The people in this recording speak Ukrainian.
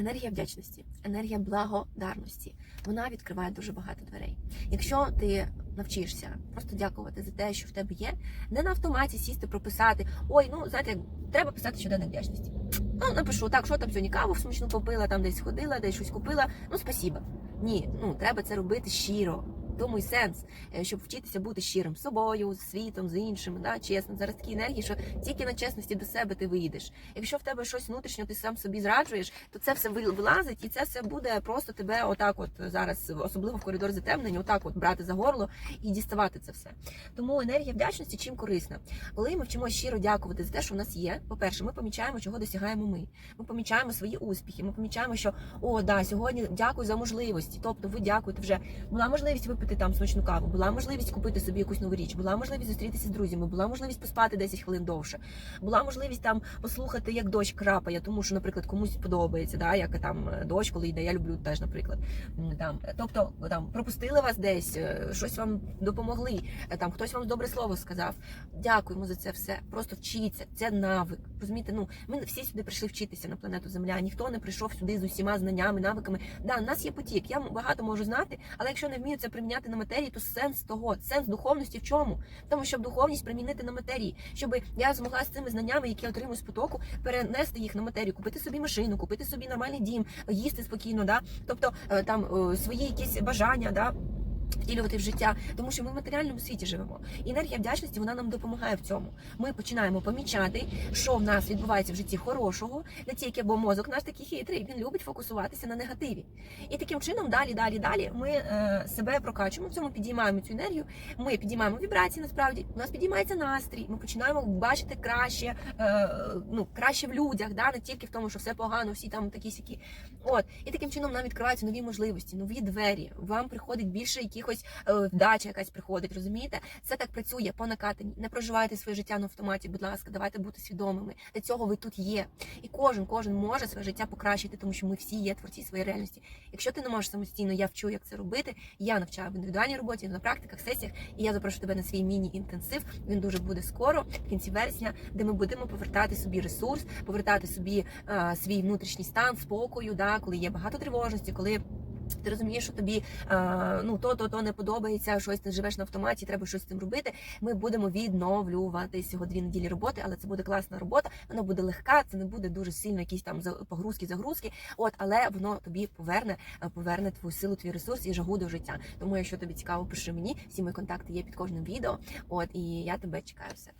Енергія вдячності, енергія благодарності. Вона відкриває дуже багато дверей. Якщо ти навчишся просто дякувати за те, що в тебе є, не на автоматі сісти, прописати. Ой, ну знаєте, треба писати щоденник вдячності. Ну, напишу, так, що там сьогодні каву смачну попила, там десь ходила, десь щось купила. Ну, спасіба. Ні, ну треба це робити щиро. Тому й сенс, е, щоб вчитися бути щирим з собою, з світом, з іншими, да, чесно. Зараз такі енергії, що тільки на чесності до себе ти вийдеш. Якщо в тебе щось внутрішньо ти сам собі зраджуєш, то це все вилазить, і це все буде просто тебе отак, от зараз, особливо в коридор затемнення, отак от брати за горло і діставати це все. Тому енергія вдячності чим корисна. Коли ми вчимо щиро дякувати за те, що в нас є, по-перше, ми помічаємо, чого досягаємо ми. Ми помічаємо свої успіхи. Ми помічаємо, що о, да, сьогодні дякую за можливості. Тобто, ви дякуєте вже була можливість випити там смачну каву, була можливість купити собі якусь нову річ, була можливість зустрітися з друзями, була можливість поспати 10 хвилин довше, була можливість там послухати, як дощ крапає, тому що, наприклад, комусь подобається, да, як там е, дощ, коли йде. Я люблю теж, наприклад. Там, е, тобто, там пропустили вас десь, е, щось вам допомогли, там хтось вам добре слово сказав. Дякуємо за це все. Просто вчіться. Це навик. Розумієте, ну ми всі сюди прийшли вчитися на планету Земля. Ніхто не прийшов сюди з усіма знаннями, навиками. Да, у нас є потік. Я багато можу знати, але якщо не вмію це приміняти на матерії, то сенс того, сенс духовності в чому? Тому, щоб духовність примінити на матерії, щоб я змогла з цими знаннями, які я отримую з потоку, перенести їх на матерію, купити собі машину, купити собі нормальний дім, їсти спокійно, да, тобто е, там е, свої якісь бажання, да. Втілювати в життя, тому що ми в матеріальному світі живемо. І енергія вдячності вона нам допомагає в цьому. Ми починаємо помічати, що в нас відбувається в житті хорошого, не тільки бо мозок наш такий хитрий, він любить фокусуватися на негативі. І таким чином, далі, далі, далі, ми е, себе прокачуємо в цьому, підіймаємо цю енергію. Ми підіймаємо вібрації. Насправді у нас підіймається настрій. Ми починаємо бачити краще, е, ну краще в людях, да не тільки в тому, що все погано, всі там такі сякі. От і таким чином нам відкриваються нові можливості, нові двері. Вам приходить більше якихось е, вдача, якась приходить. Розумієте? Це так працює по накатанні. Не проживайте своє життя на автоматі. Будь ласка, давайте бути свідомими. Для цього ви тут є. І кожен, кожен може своє життя покращити, тому що ми всі є творці своєї реальності. Якщо ти не можеш самостійно, я вчу, як це робити. Я навчаю в індивідуальній роботі, на практиках, сесіях. І я запрошую тебе на свій міні-інтенсив. Він дуже буде скоро, в кінці вересня, де ми будемо повертати собі ресурс, повертати собі е, свій внутрішній стан спокою, да, коли є багато тривожності, коли. Ти розумієш, що тобі е, ну то, то, то не подобається, щось ти живеш на автоматі, треба щось з цим робити. Ми будемо відновлювати всього дві неділі роботи, але це буде класна робота. Вона буде легка, це не буде дуже сильно якісь там погрузки, загрузки. От, але воно тобі поверне, е, поверне твою силу, твій ресурс і жагу до життя. Тому, якщо тобі цікаво, пиши мені. Всі мої контакти є під кожним відео. От і я тебе чекаю все.